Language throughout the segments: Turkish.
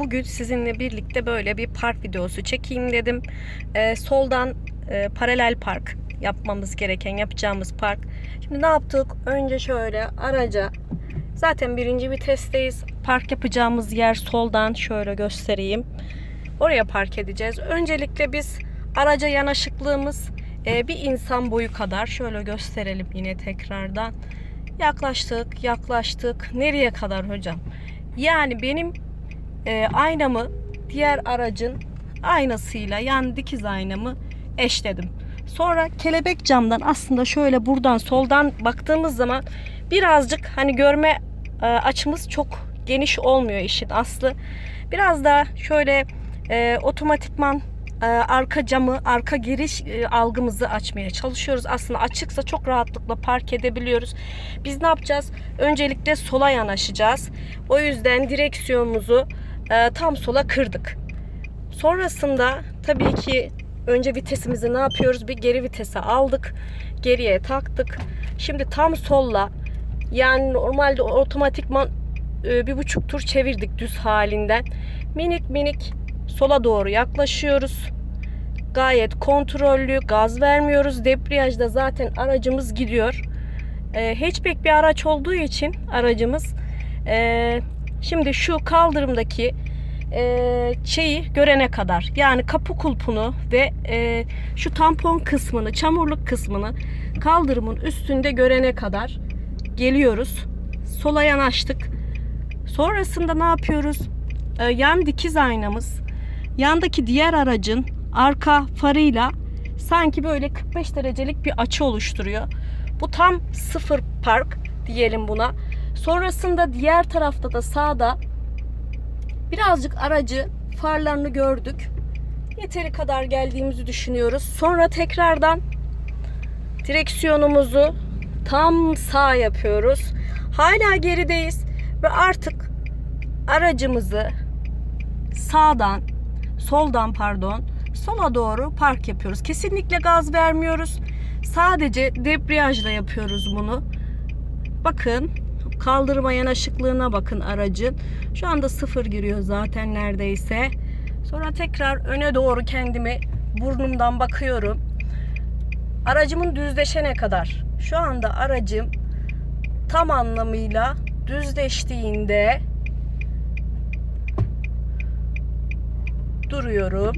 Bugün sizinle birlikte böyle bir park videosu çekeyim dedim. Ee, soldan e, paralel park yapmamız gereken yapacağımız park. Şimdi ne yaptık? Önce şöyle araca zaten birinci vitesteyiz. Park yapacağımız yer soldan şöyle göstereyim. Oraya park edeceğiz. Öncelikle biz araca yanaşıklığımız e, bir insan boyu kadar şöyle gösterelim yine tekrardan. Yaklaştık, yaklaştık. Nereye kadar hocam? Yani benim e, aynamı diğer aracın aynasıyla yani dikiz aynamı eşledim. Sonra kelebek camdan aslında şöyle buradan soldan baktığımız zaman birazcık hani görme e, açımız çok geniş olmuyor işin aslı. Biraz da şöyle e, otomatikman e, arka camı, arka giriş e, algımızı açmaya çalışıyoruz. Aslında açıksa çok rahatlıkla park edebiliyoruz. Biz ne yapacağız? Öncelikle sola yanaşacağız. O yüzden direksiyonumuzu e, tam sola kırdık. Sonrasında tabii ki önce vitesimizi ne yapıyoruz? Bir geri vitese aldık. Geriye taktık. Şimdi tam solla yani normalde otomatikman e, bir buçuk tur çevirdik düz halinden. Minik minik sola doğru yaklaşıyoruz. Gayet kontrollü, gaz vermiyoruz. Debriyajda zaten aracımız gidiyor. E, hatchback bir araç olduğu için aracımız e, şimdi şu kaldırımdaki e, şeyi görene kadar yani kapı kulpunu ve e, şu tampon kısmını, çamurluk kısmını kaldırımın üstünde görene kadar geliyoruz. Sola yanaştık. Sonrasında ne yapıyoruz? E, yan dikiz aynamız yandaki diğer aracın arka farıyla sanki böyle 45 derecelik bir açı oluşturuyor. Bu tam sıfır park diyelim buna. Sonrasında diğer tarafta da sağda birazcık aracı farlarını gördük. Yeteri kadar geldiğimizi düşünüyoruz. Sonra tekrardan direksiyonumuzu tam sağ yapıyoruz. Hala gerideyiz ve artık aracımızı sağdan, soldan pardon, sola doğru park yapıyoruz. Kesinlikle gaz vermiyoruz. Sadece debriyajla yapıyoruz bunu. Bakın kaldırıma yanaşıklığına bakın aracın. Şu anda sıfır giriyor zaten neredeyse. Sonra tekrar öne doğru kendimi burnumdan bakıyorum. Aracımın düzleşene kadar. Şu anda aracım tam anlamıyla düzleştiğinde duruyorum.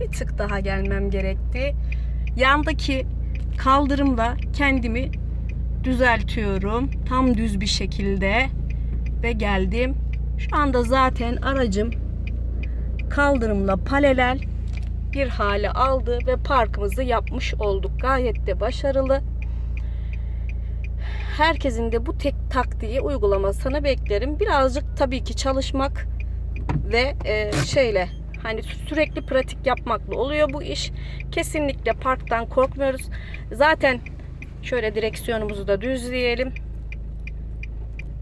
Bir tık daha gelmem gerekti. Yandaki kaldırımla kendimi düzeltiyorum. Tam düz bir şekilde ve geldim. Şu anda zaten aracım kaldırımla paralel bir hale aldı ve parkımızı yapmış olduk. Gayet de başarılı. Herkesin de bu tek taktiği uygulamasını beklerim. Birazcık tabii ki çalışmak ve e, şeyle hani sürekli pratik yapmakla oluyor bu iş. Kesinlikle parktan korkmuyoruz. Zaten şöyle direksiyonumuzu da düzleyelim.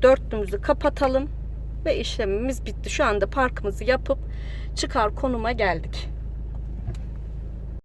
Dörtlümüzü kapatalım ve işlemimiz bitti. Şu anda parkımızı yapıp çıkar konuma geldik.